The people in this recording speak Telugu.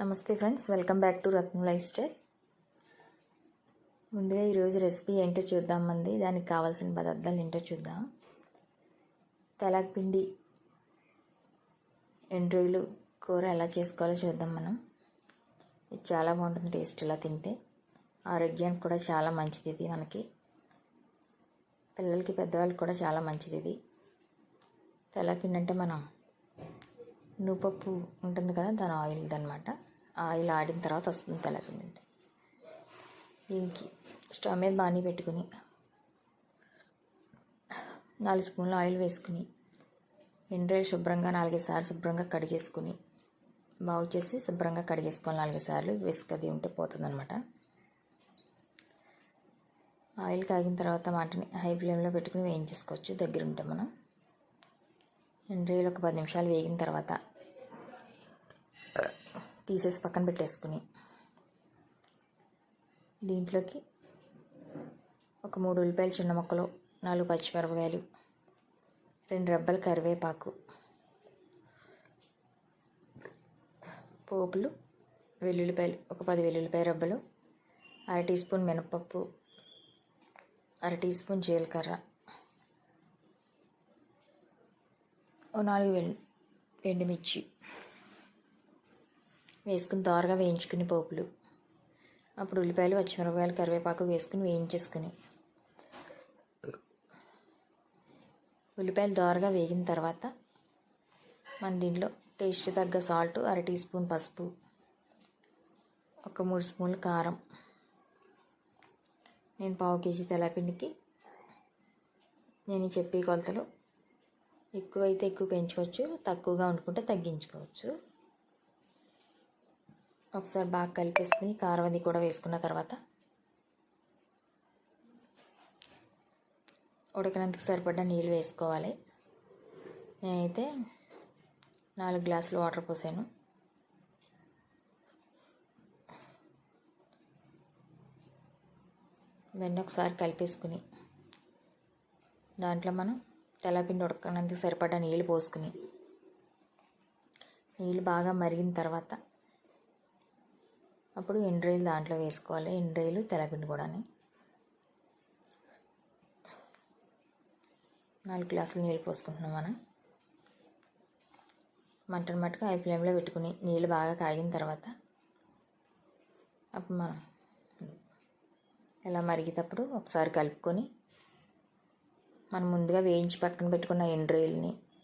నమస్తే friends welcome back to Ratna lifestyle. ముందుగా ఈరోజు రెసిపీ ఏంటో చూద్దాం మంది దానికి కావాల్సిన పదార్థాలు ఏంటో చూద్దాం. తెలగపిండి ఎండ్రోయిలు కూర ఎలా చేసుకోవాలో చూద్దాం మనం. ఇది చాలా బాగుంటుంది టేస్ట్ ఇలా తింటే. ఆరోగ్యానికి కూడా చాలా మంచిది ఇది మనకి. పిల్లలకి పెద్దవాళ్ళకి కూడా చాలా మంచిది ఇది. తెల్లపిండి అంటే మనం నువ్వుపప్పు ఉంటుంది కదా దాని ఆయిల్ అనమాట ఆయిల్ ఆడిన తర్వాత వస్తుంది తెల్లపిండి దీనికి స్టవ్ మీద బాణీ పెట్టుకుని నాలుగు స్పూన్లు ఆయిల్ వేసుకుని ఎండ్రాయిల్ శుభ్రంగా నాలుగైదు సార్లు శుభ్రంగా కడిగేసుకుని బాగు చేసి శుభ్రంగా కడిగేసుకోవాలి నాలుగు సార్లు విసుక అది ఉంటే పోతుందన్నమాట. ఆయిల్ కాగిన తర్వాత మాటని హై ఫ్లేమ్లో పెట్టుకుని వేయించేసుకోవచ్చు దగ్గర ఉంటే మనం. ఎండ్రాయిల్ ఒక పది నిమిషాలు వేగిన తర్వాత తీసేసి పక్కన పెట్టేసుకుని దీంట్లోకి ఒక మూడు ఉల్లిపాయలు చిన్న ముక్కలు నాలుగు పచ్చిమిరపకాయలు రెండు రబ్బలు కరివేపాకు పోపులు వెల్లుల్లిపాయలు ఒక పది వెల్లుల్లిపాయ రెబ్బలు అర టీ స్పూన్ మినపప్పు అర టీ స్పూన్ జీలకర్ర నాలుగు వెల్ ఎండుమిర్చి వేసుకుని దోరగా వేయించుకుని పోపులు. అప్పుడు ఉల్లిపాయలు పచ్చిమిరపకాయలు కరివేపాకు వేసుకుని వేయించేసుకుని. ఉల్లిపాయలు దోరగా వేగిన తర్వాత మన దీంట్లో టేస్ట్ తగ్గ సాల్ట్ అర టీ స్పూన్ పసుపు ఒక మూడు స్పూన్లు కారం. నేను పావు కేజీ తెల్లపిండికి నేను చెప్పే కొలతలు ఎక్కువైతే ఎక్కువ పెంచుకోవచ్చు తక్కువగా వండుకుంటే తగ్గించుకోవచ్చు. ఒకసారి బాగా కలిపేసుకుని కారం అది కూడా వేసుకున్న తర్వాత ఉడకనందుకు సరిపడ్డ నీళ్ళు వేసుకోవాలి. నేనైతే నాలుగు గ్లాసులు వాటర్ పోసాను. ఇవన్నీ ఒకసారి కలిపేసుకుని దాంట్లో మనం తెల్లపిండి ఉడకనందుకు సరిపడా నీళ్ళు పోసుకుని. నీళ్ళు బాగా మరిగిన తర్వాత అప్పుడు ఎండ్రాయిలు దాంట్లో వేసుకోవాలి. ఎండ్రాయిలు తెల్లపిండి కూడా నాలుగు గ్లాసులు నీళ్ళు పోసుకుంటున్నాం మనం. మంటను మట్టుకు హై ఫ్లేమ్లో పెట్టుకుని నీళ్ళు బాగా కాగిన తర్వాత అప్పుడు మనం ఇలా మరిగేటప్పుడు ఒకసారి కలుపుకొని మనం ముందుగా వేయించి పక్కన పెట్టుకున్న ఎండ్రీల్ని